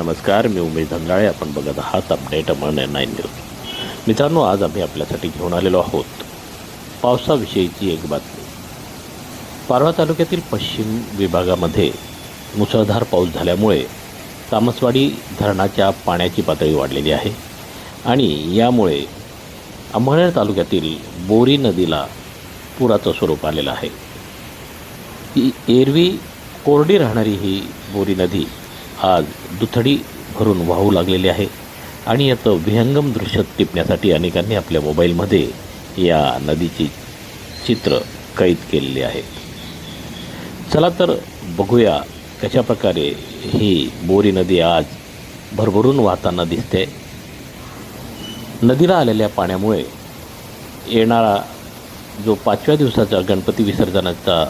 नमस्कार मी उमेश धंदाळे आपण बघत आहात अपडेट अमळ नाईन न्यूज. मित्रांनो आज आम्ही आपल्यासाठी घेऊन आलेलो आहोत पावसाविषयीची एक बातमी. पारवा तालुक्यातील पश्चिम विभागामध्ये मुसळधार पाऊस झाल्यामुळे तामसवाडी धरणाच्या पाण्याची पातळी वाढलेली आहे आणि यामुळे अंबळनेर तालुक्यातील बोरी नदीला पुराचं स्वरूप आलेलं आहे. एरवी कोरडी राहणारी ही बोरी नदी आज दुथडी भरून वाहू लागलेली आहे. आणि याचं विहंगम दृश्य टिपण्यासाठी अनेकांनी आपल्या मोबाईलमध्ये या नदीची चित्र कैद केलेली आहेत चला तर बघूया कशा प्रकारे ही बोरी नदी आज भरभरून वाहताना दिसते. नदीला आलेल्या पाण्यामुळे येणारा जो पाचव्या दिवसाचा गणपती विसर्जनाचा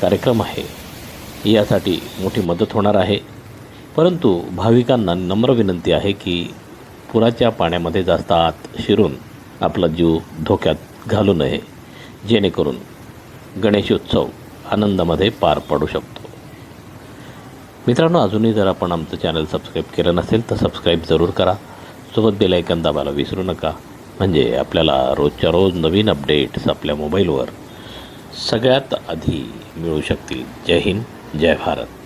कार्यक्रम आहे यासाठी मोठी मदत होणार आहे. परंतु भाविकांना नम्र विनंती आहे की पुराच्या पाण्यामध्ये जास्त आत शिरून आपला जीव धोक्यात घालू नये जेणेकरून गणेशोत्सव आनंदामध्ये पार पडू शकतो. मित्रांनो अजूनही जर आपण आमचं चॅनल सबस्क्राईब केलं नसेल तर सबस्क्राईब जरूर करा. सोबत बेलायकन दाबायला विसरू नका. म्हणजे आपल्याला रोजच्या रोज नवीन अपडेट्स आपल्या मोबाईलवर सगळ्यात आधी मिळू शकतील. जय हिंद जय भारत.